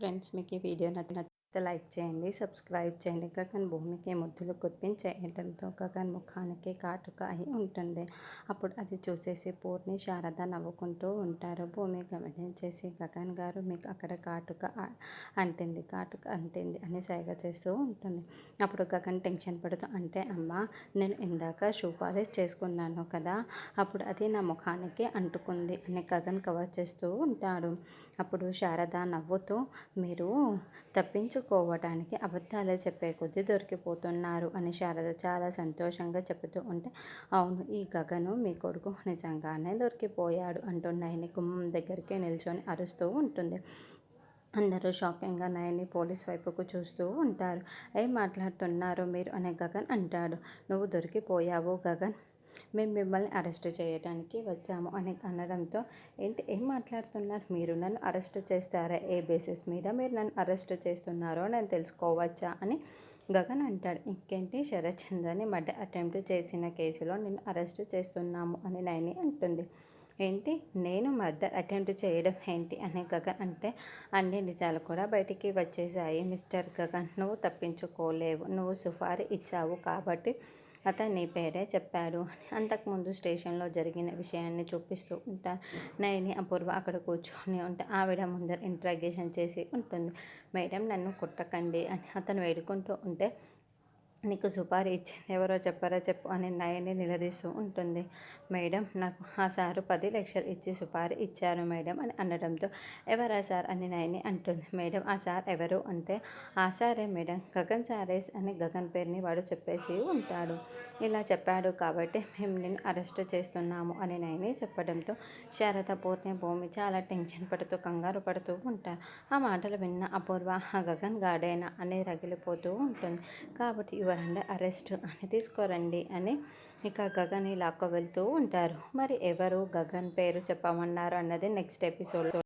Friends మీకు ఈ video నచ్చిన లైక్ చేయండి సబ్స్క్రైబ్ చేయండి. గగన్ భూమికి ముద్దులు కురిపించేయడంతో గగన్ ముఖానికి కాటుక అయి ఉంటుంది. అప్పుడు అది చూసేసి పూర్ణి శారద నవ్వుకుంటూ ఉంటారు. భూమి గమనించేసి గగన్ గారు మీకు అక్కడ కాటుక అంటింది. కాటుక అంటింది అని సైగ చేస్తూ ఉంటుంది. అప్పుడు గగన్ టెన్షన్ పడుతూ అంటే అమ్మ నేను ఇందాక షూ పాలిష్ చేసుకున్నాను కదా అప్పుడు అది నా ముఖానికి అంటుకుంది అని గగన్ కవర్ చేస్తూ ఉంటాడు. అప్పుడు శారద నవ్వుతూ మీరు తప్పించు తప్పించుకోవటానికి అబద్ధాలే చెప్పే కొద్దీ దొరికిపోతున్నారు అని శారద చాలా సంతోషంగా చెబుతూ ఉంటే అవును ఈ గగను మీ కొడుకు నిజంగానే దొరికిపోయాడు అంటూ నయని గుమ్మం దగ్గరికి నిల్చొని అరుస్తూ ఉంటుంది. అందరూ షాకింగ్గా నయని పోలీస్ వైపుకు చూస్తూ ఉంటారు. ఏం మాట్లాడుతున్నారు మీరు? అనే గగన్ అంటాడు. నువ్వు దొరికిపోయావు గగన్. మేము మిమ్మల్ని అరెస్ట్ చేయడానికి వచ్చాము అని అనడంతో ఏంటి ఏం మాట్లాడుతున్నారు? మీరు నన్ను అరెస్ట్ చేస్తారా? ఏ బేసిస్ మీద మీరు నన్ను అరెస్ట్ చేస్తున్నారో నేను తెలుసుకోవచ్చా అని గగన్ అంటాడు. ఇంకేంటి? శరత్చంద్రని మర్డర్ అటెంప్ట్ చేసిన కేసులో నేను అరెస్ట్ చేస్తున్నాము అని నైని అంటుంది. ఏంటి? నేను మర్డర్ అటెంప్ట్ చేయడం ఏంటి? అని గగన్ అంటే అన్ని నిజాలు కూడా బయటికి వచ్చేసాయి మిస్టర్ గగన్ నువ్వు తప్పించుకోలేవు. నువ్వు సుఫారీ ఇచ్చావు కాబట్టి అతన్ని పేరే చెప్పాడు అంతకుముందు స్టేషన్లో జరిగిన విషయాన్ని చూపిస్తూ ఉంటారు నయని అపూర్వ అక్కడ కూర్చొని ఉంటే ఆవిడ ముందర ఇంట్రాగేషన్ చేసి ఉంటుంది. మేడం నన్ను కుట్టకండి అని అతను వేడుకుంటూ ఉంటే నీకు సుపారీ ఇచ్చింది ఎవరో చెప్పారా చెప్పు అని నయని నిలదీస్తూ ఉంటుంది. మేడం నాకు ఆ సారు పది లక్షలు ఇచ్చి సుపారీ ఇచ్చారు మేడం అని అనడంతో ఎవరా సార్? అని నయని అంటుంది. మేడం ఆ సార్ ఎవరు? అంటే ఆ సారే మేడం గగన్ సారేస్ అని గగన్ పేరుని వాడు చెప్పేసి ఉంటాడు. ఇలా చెప్పాడు కాబట్టి మేము నేను అరెస్ట్ చేస్తున్నాము అని నయని చెప్పడంతో శారద పూర్ణి భూమి చాలా టెన్షన్ పడుతూ కంగారు పడుతూ ఉంటారు. ఆ మాటలు విన్న అపూర్వ గగన్ గాడేనా? అని రగిలిపోతూ ఉంటుంది. కాబట్టి ఇవ్వరండి అరెస్ట్ అని తీసుకోరండి అని ఇక గగన్ లాక్క వెళ్తూ ఉంటారు. మరి ఎవరు గగన్ పేరు చెప్పమన్నారు అన్నది నెక్స్ట్ ఎపిసోడ్